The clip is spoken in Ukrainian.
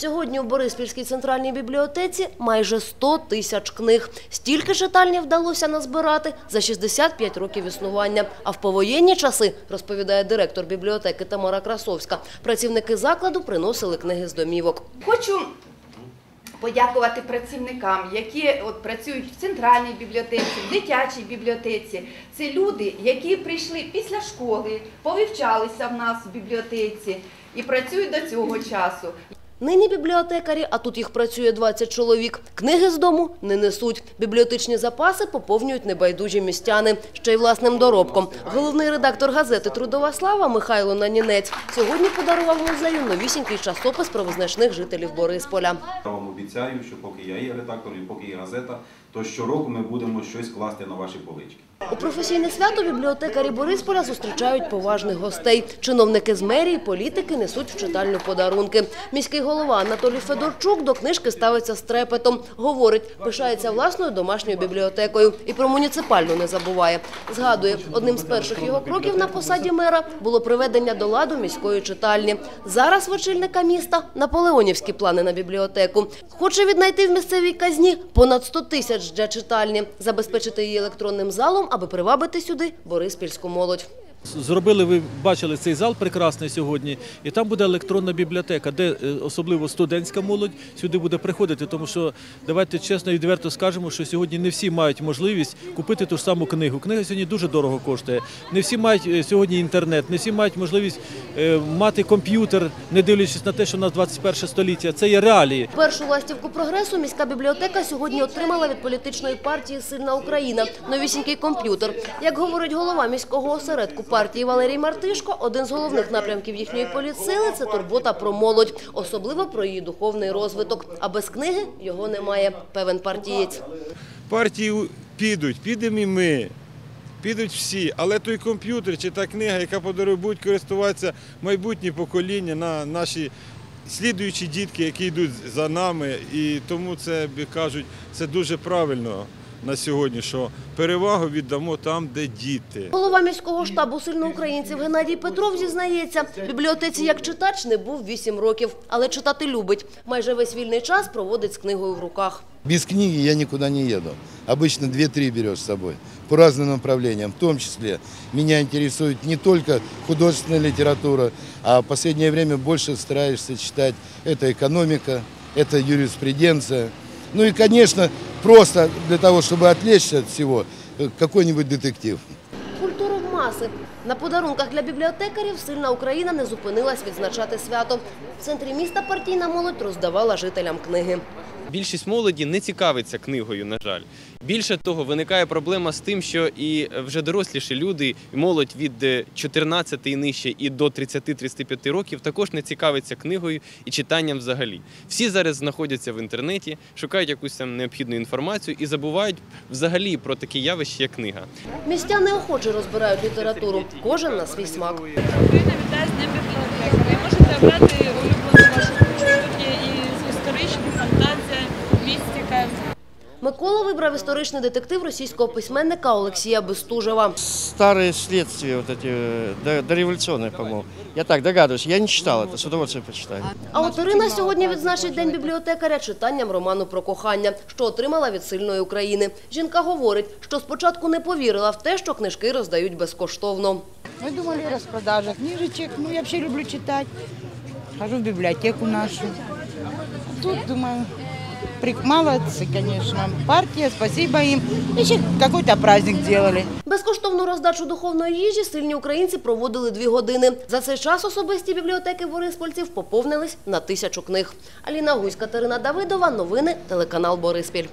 Сьогодні у Бориспільській центральній бібліотеці майже 100 тисяч книг. Стільки читальні вдалося назбирати за 65 років існування. А в повоєнні часи, розповідає директор бібліотеки Тамара Красовська, працівники закладу приносили книги з домівок. Хочу подякувати працівникам, які от працюють в центральній бібліотеці, в дитячій бібліотеці. Це люди, які прийшли після школи, повивчалися в нас в бібліотеці і працюють до цього часу. Нині бібліотекарі, а тут їх працює 20 чоловік, книги з дому не несуть. Бібліотечні запаси поповнюють небайдужі містяни, ще й власним доробком. Головний редактор газети «Трудова слава» Михайло Нанінець сьогодні подарував музею новісінький часопис про визначних жителів Борисполя. Я вам обіцяю, що поки я є редактором і поки є газета, то щороку ми будемо щось класти на ваші полички. У професійне свято бібліотекарі Борисполя зустрічають поважних гостей. Чиновники з мерії, політики несуть в читальню подарунки. Міський голова Анатолій Федорчук до книжки ставиться з трепетом. Говорить, пишається власною домашньою бібліотекою і про муніципальну не забуває. Згадує, одним з перших його кроків на посаді мера було приведення до ладу міської читальні. Зараз в очільника міста наполеонівські плани на бібліотеку. Хоче віднайти в місцевій казні понад 100 тисяч для читальні, забезпечити її електронним залом, аби привабити сюди бориспільську молодь. Зробили, ви бачили цей зал прекрасний сьогодні, і там буде електронна бібліотека, де е, особливо студентська молодь сюди буде приходити. Тому що давайте чесно і відверто скажемо, що сьогодні не всі мають можливість купити ту ж саму книгу. Книга сьогодні дуже дорого коштує. Не всі мають е, сьогодні інтернет, не всі мають можливість е, мати комп'ютер, не дивлячись на те, що у нас 21 століття. Це є реалії. Першу ластівку прогресу міська бібліотека сьогодні отримала від політичної партії Сильна Україна новісінький комп'ютер. Як говорить голова міського осередку партії Валерій Мартишко, один з головних напрямків їхньої політсили – це турбота про молодь, особливо про її духовний розвиток. А без книги його немає, певен партієць. партії підуть, підемо і ми. Підуть всі, але той комп'ютер чи та книга, яка подарує, будуть користуватися майбутні покоління, на наші слідуючі дітки, які йдуть за нами. І тому це кажуть, це дуже правильно на сьогодні, що перевагу віддамо там, де діти. Голова міського штабу сильноукраїнців Геннадій Петров зізнається, бібліотеці як читач не був 8 років, але читати любить. Майже весь вільний час проводить з книгою в руках. Без книги я никуда не еду. Обычно 2-3 берешь с собой по разным направлениям. В том числе меня интересует не только художественная литература, а в последнее время больше стараешься читать. Это экономика, это юриспруденция. Ну и, конечно, просто для того, чтобы отвлечься от всего, э, какой-нибудь детектив. Культуру в маси. На подарунках для бібліотекарів сильна Україна не зупинилась відзначати свято. В центрі міста партійна молодь роздавала жителям книги. Більшість молоді не цікавиться книгою, на жаль. Більше того, виникає проблема з тим, що і вже доросліші люди, і молодь від е, 14 і нижче і до 30-35 років також не цікавиться книгою і читанням взагалі. Всі зараз знаходяться в інтернеті, шукають якусь там необхідну інформацію і забувають взагалі про таке явище, як книга. Містяни охоче розбирають літературу, кожен на свій смак. Україна вітає з Днем бібліотекаря. Можете обрати Микола вибрав історичний детектив російського письменника Олексія Бестужева. старые следствия, вот эти э, до- дореволюционные, по-моему. Я так догадываюсь, я не читал это, с удовольствием почитаю. А от Ірина сьогодні відзначить День бібліотекаря читанням роману про кохання, що отримала від сильної України. Жінка говорить, що спочатку не повірила в те, що книжки роздають безкоштовно. Мы думали распродажа книжечек. Ну, я вообще люблю читать. Хожу в библиотеку нашу. А Тут, думаю, прик- молодцы, конечно. Партия, спасибо им. Еще какой-то праздник делали. Безкоштовну роздачу духовної їжі сильні українці проводили дві години. За цей час особисті бібліотеки бориспольців поповнились на тисячу книг. Аліна Гусь, Катерина Давидова. Новини телеканал Бориспіль.